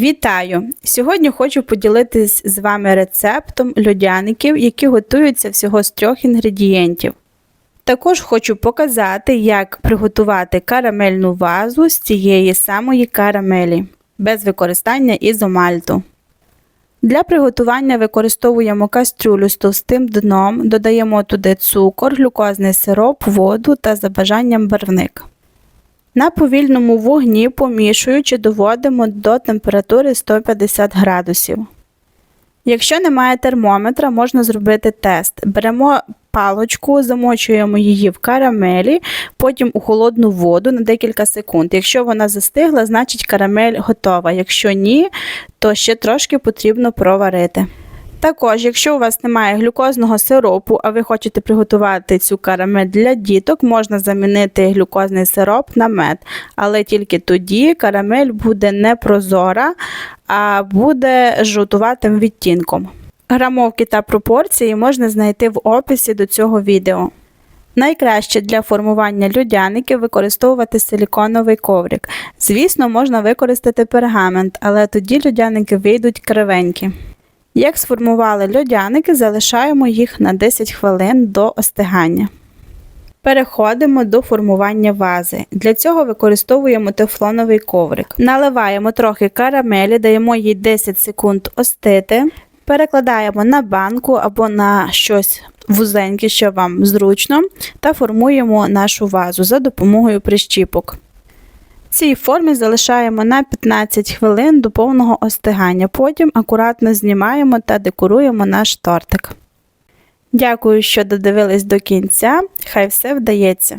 Вітаю! Сьогодні хочу поділитись з вами рецептом льодяників, які готуються всього з трьох інгредієнтів. Також хочу показати, як приготувати карамельну вазу з цієї самої карамелі без використання ізомальту. Для приготування використовуємо кастрюлю з товстим дном, додаємо туди цукор, глюкозний сироп, воду та за бажанням барвник. На повільному вогні помішуючи доводимо до температури 150 градусів. Якщо немає термометра, можна зробити тест. Беремо палочку, замочуємо її в карамелі, потім у холодну воду на декілька секунд. Якщо вона застигла, значить карамель готова. Якщо ні, то ще трошки потрібно проварити. Також, якщо у вас немає глюкозного сиропу, а ви хочете приготувати цю карамель для діток, можна замінити глюкозний сироп на мед. Але тільки тоді карамель буде не прозора, а буде жовтуватим відтінком. Грамовки та пропорції можна знайти в описі до цього відео. Найкраще для формування льодяників використовувати силіконовий коврик. Звісно, можна використати пергамент, але тоді льодяники вийдуть кривенькі. Як сформували льодяники, залишаємо їх на 10 хвилин до остигання. Переходимо до формування вази. Для цього використовуємо тефлоновий коврик. Наливаємо трохи карамелі, даємо їй 10 секунд остити. Перекладаємо на банку або на щось вузеньке, що вам зручно, та формуємо нашу вазу за допомогою прищіпок. Цій формі залишаємо на 15 хвилин до повного остигання. Потім акуратно знімаємо та декоруємо наш тортик. Дякую, що додивились до кінця. Хай все вдається!